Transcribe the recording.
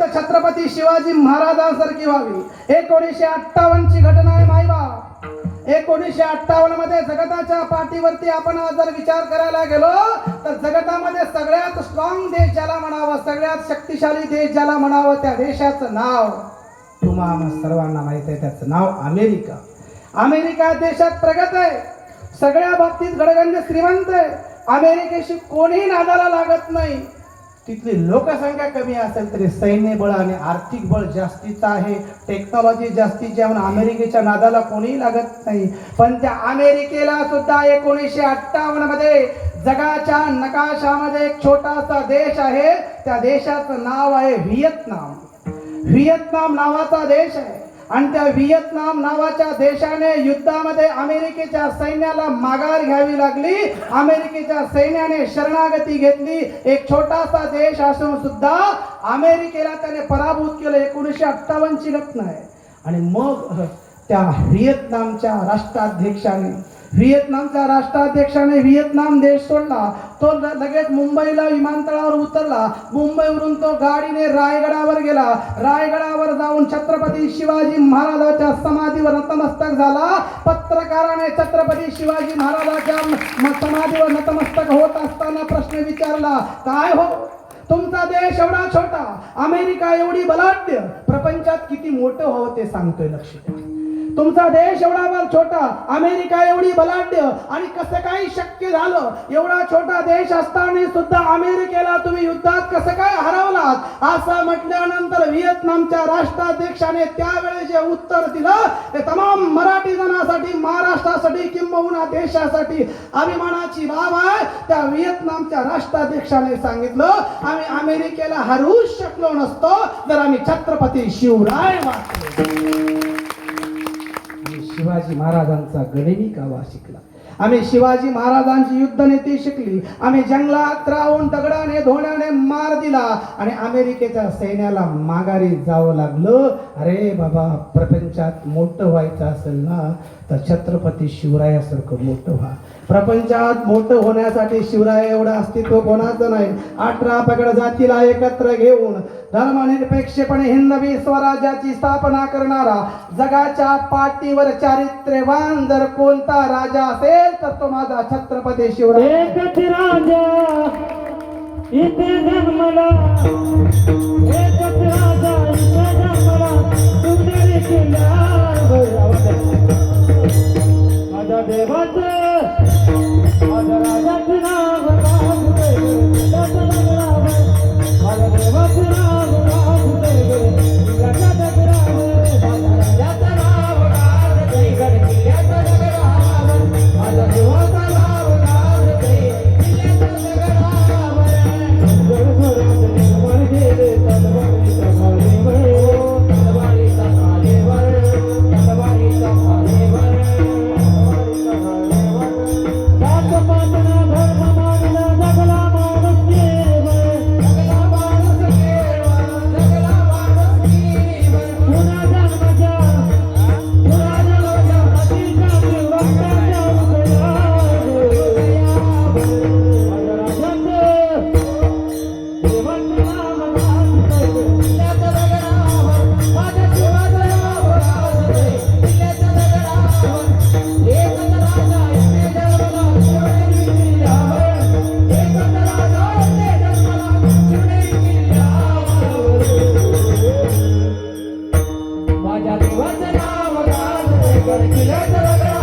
परिवर्तित छत्रपती शिवाजी महाराजांसारखी व्हावी. एकोणीसशे अठ्ठावन्न ची घटना आहे माईबा एकोणीसशे अठ्ठावन्नमध्ये जगताच्या पाठीवरती आपण जर विचार करायला गेलो तर जगतामध्ये सगळ्यात स्ट्रॉंग देश ज्याला म्हणावा सगळ्यात शक्तिशाली देश ज्याला म्हणावं त्या देशाचं नाव तुम्हाला सर्वांना माहीत आहे त्याचं नाव अमेरिका. अमेरिका देशात प्रगत आहे. सगळ्या बाबतीत गडगंज श्रीमंत आहे. अमेरिकेशी कोणीही नादाला लागत नाही. तिथली लोकसंख्या कमी असेल तरी सैन्य बळ आणि आर्थिक बळ जास्तीचं आहे. टेक्नॉलॉजी जास्तीची आहे म्हणून अमेरिकेच्या नादाला कोणीही लागत नाही. पण त्या अमेरिकेला सुद्धा एकोणीसशे अठ्ठावन्नमध्ये जगाच्या नकाशामध्ये एक छोटासा देश आहे. त्या देशाचं नाव आहे व्हिएतनाम. व्हिएतनाम नावाचा देश आहे. आणि त्या व्हिएतनाम नावाच्या देशाने युद्धामध्ये अमेरिकेच्या सैन्याला माघार घ्यावी लागली. अमेरिकेच्या सैन्याने शरणागती घेतली. एक छोटासा देश असून सुद्धा अमेरिकेला त्याने पराभूत केलं. एकोणीसशे अठ्ठावन्नची घटना आहे. आणि मग त्या व्हिएतनामच्या राष्ट्राध्यक्षाने व्हिएतनामच्या राष्ट्राध्यक्षाने व्हिएतनाम देश सोडला. तो लगेच मुंबईला विमानतळावर उतरला. मुंबईवरून तो गाडीने रायगडावर गेला. रायगडावर जाऊन छत्रपती शिवाजी महाराजाच्या समाधीवर नतमस्तक झाला. पत्रकाराने छत्रपती शिवाजी महाराजाच्या समाधीवर नतमस्तक होत असताना प्रश्न विचारला काय हो? तुमचा देश एवढा छोटा. अमेरिका एवढी बलाढ्य. प्रपंचात किती मोठं हो ते सांगतोय लक्ष तुमचा देश एवढा फार छोटा अमेरिका एवढी बलाढ्य आणि कसं काही शक्य झालं एवढा छोटा देश असताना सुद्धा अमेरिकेला तुम्ही युद्धात कसं काय हरवलात? असं म्हटल्यानंतर व्हिएतनामच्या राष्ट्राध्यक्षाने त्यावेळेस जे उत्तर दिलं ते तमाम मराठी जनासाठी महाराष्ट्रासाठी किंबहुना देशासाठी अभिमानाची बाब आहे. त्या व्हिएतनामच्या राष्ट्राध्यक्षाने सांगितलं आम्ही अमेरिकेला हरवूच शकलो नसतो जर आम्ही छत्रपती शिवराय वाचले. शिवाजी महाराजांचा गणिमी कावा शिकला आम्ही शिवाजी महाराजांची युद्धनीती शिकली. आम्ही जंगलात राहून दगडाने धोण्याने मार दिला. आणि अमेरिकेच्या सैन्याला माघारी जावं लागलं. अरे बाबा प्रपंचात मोठं व्हायचं असेल ना तर छत्रपती शिवरायासारखं मोठं व्हा. प्रपंचात मोठं होण्यासाठी शिवराय एवढं अस्तित्व कोणाचं नाही. अठरा पगड जातीला एकत्र घेऊन धर्मनिरपेक्षपणे हिंदवी स्वराज्याची स्थापना करणारा जगाच्या पाठीवर चारित्र्यवान जर कोणता राजा असेल तर तो माझा छत्रपती शिवराय एकच राजा इथे जन्मला एकच राजा इथे जन्मला सुंदरी माझ्या देवाचं माझ्या राजाचं What's the name of the other?